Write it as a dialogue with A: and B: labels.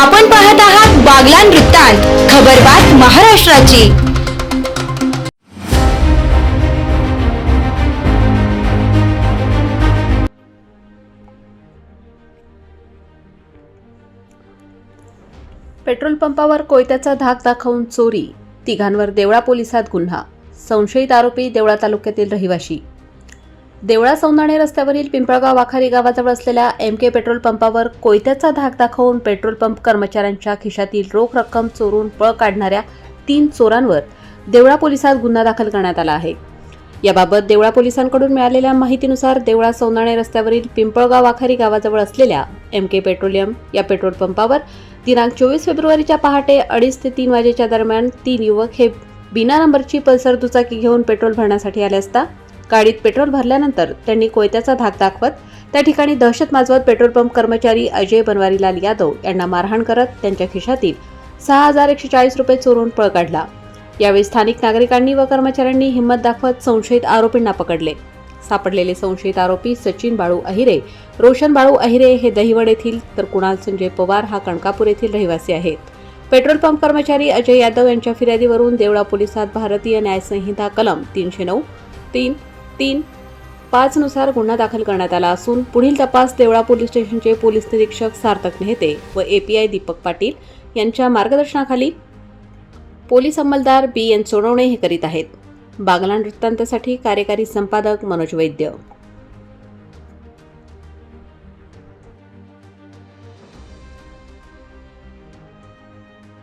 A: आपण पाहत आहात बागलान वृत्तांत खबरबात महाराष्ट्राची.
B: पेट्रोल पंपावर कोयत्याचा धाक दाखवून चोरी तिघांवर देवळा पोलिसात गुन्हा संशयित आरोपी देवळा तालुक्यातील रहिवाशी. देवळा सौंदाणे रस्त्यावरील पिंपळगाव वाखारी गावाजवळ असलेल्या एम के पेट्रोल पंपावर कोयत्याचा धाक दाखवून पेट्रोल पंप कर्मचाऱ्यांच्या खिशातील रोख रक्कम चोरून पळ काढणाऱ्या तीन चोरांवर देवळा पोलिसात गुन्हा दाखल करण्यात आला आहे. याबाबत देवळा पोलिसांकडून मिळालेल्या माहितीनुसार देवळा सौंदाणे रस्त्यावरील पिंपळगाव वाखारी गावाजवळ असलेल्या एम के पेट्रोलियम या पेट्रोल पंपावर दिनांक चोवीस फेब्रुवारीच्या पहाटे अडीच ते तीन वाजेच्या दरम्यान तीन युवक हे बिना नंबरची पल्सर दुचाकी घेऊन पेट्रोल भरण्यासाठी आले असता गाडीत पेट्रोल भरल्यानंतर त्यांनी कोयत्याचा धाक दाखवत त्या ठिकाणी दहशत माजवत पेट्रोल पंप कर्मचारी अजय बनवारीलाल यादव यांना मारहाण करत त्यांच्या खिशातील सहा हजार एकशे चाळीस रुपये चोरून पळ काढला. यावेळी स्थानिक नागरिकांनी व कर्मचाऱ्यांनी हिंमत दाखवत संशयित आरोपींना पकडले. सापडलेले संशयित आरोपी सचिन बाळू अहिरे रोशन बाळू अहिरे हे दहिवड येथील तर कुणाल संजय पवार हा कणकापूर येथील रहिवासी आहेत पेट्रोल पंप कर्मचारी अजय यादव यांच्या फिर्यादीवरून देवळा पोलिसात भारतीय न्यायसंहिता कलम तीनशे नऊ तीन तीन. पाचनुसार गुन्हा दाखल करण्यात आला असून पुढील तपास देवळा पोलीस स्टेशनचे पोलीस निरीक्षक सार्थक नेहते व एपीआय दीपक पाटील यांच्या मार्गदर्शनाखाली पोलीस अंमलदार बी एन सोनवणे हे करीत आहेत. बागलाण वृत्तांतासाठी कार्यकारी संपादक मनोज वैद्य.